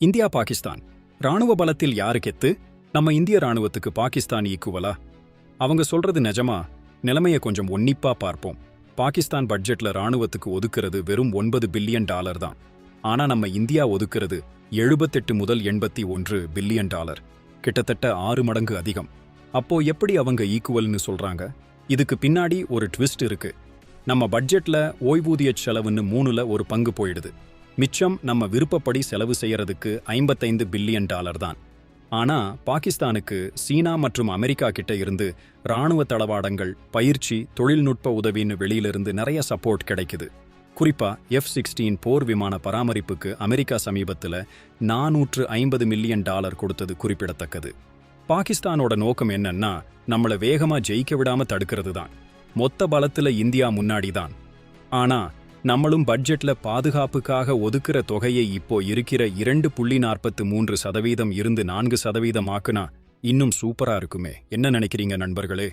India Pakistan. ராணுவ பலத்தில் யாரு கெத்து? நம்ம இந்திய ராணுவத்துக்கு பாகிஸ்தான் ஈக்குவலா அவங்க சொல்றது நிஜமா? நிலைமைய கொஞ்சம் உன்னிப்பா பார்ப்போம். பாகிஸ்தான் பட்ஜெட்ல ராணுவத்துக்கு ஒதுக்குறது வெறும் ஒன்பது பில்லியன் டாலர் தான். ஆனா நம்ம இந்தியா ஒதுக்குறது எழுபத்தெட்டு முதல் எண்பத்தி ஒன்று பில்லியன் டாலர் கிட்டத்தட்ட ஆறு மடங்கு அதிகம். அப்போ எப்படி அவங்க ஈக்குவல்னு சொல்றாங்க? இதுக்கு பின்னாடி ஒரு ட்விஸ்ட் இருக்கு. நம்ம பட்ஜெட்ல ஓய்வூதிய செலவுன்னு மூணுல ஒரு பங்கு போயிடுது. மிச்சம் நம்ம விருப்பப்படி செலவு செய்யறதுக்கு ஐம்பத்தைந்து பில்லியன் டாலர் தான். ஆனா பாகிஸ்தானுக்கு சீனா மற்றும் அமெரிக்கா கிட்ட இருந்து ராணுவ தளவாடங்கள் பயிற்சி தொழில்நுட்ப உதவின்னு வெளியிலிருந்து நிறைய சப்போர்ட் கிடைக்குது. குறிப்பா எஃப் சிக்ஸ்டீன் போர் விமான பராமரிப்புக்கு அமெரிக்கா சமீபத்துல நானூற்று ஐம்பது மில்லியன் டாலர் கொடுத்தது குறிப்பிடத்தக்கது. பாகிஸ்தானோட நோக்கம் என்னன்னா நம்மள வேகமா ஜெயிக்க விடாம தடுக்கிறது தான். மொத்த பலத்துல இந்தியா முன்னாடி தான். ஆனா நம்மளும் பட்ஜெட்ல பாதுகாப்புக்காக ஒதுக்குற தொகையை இப்போ இருக்கிற இரண்டு புள்ளி நாற்பத்து மூன்று சதவீதம் இருந்து நான்கு சதவீதம் ஆக்குனா இன்னும் சூப்பரா இருக்குமே. என்ன நினைக்கிறீங்க நண்பர்களே?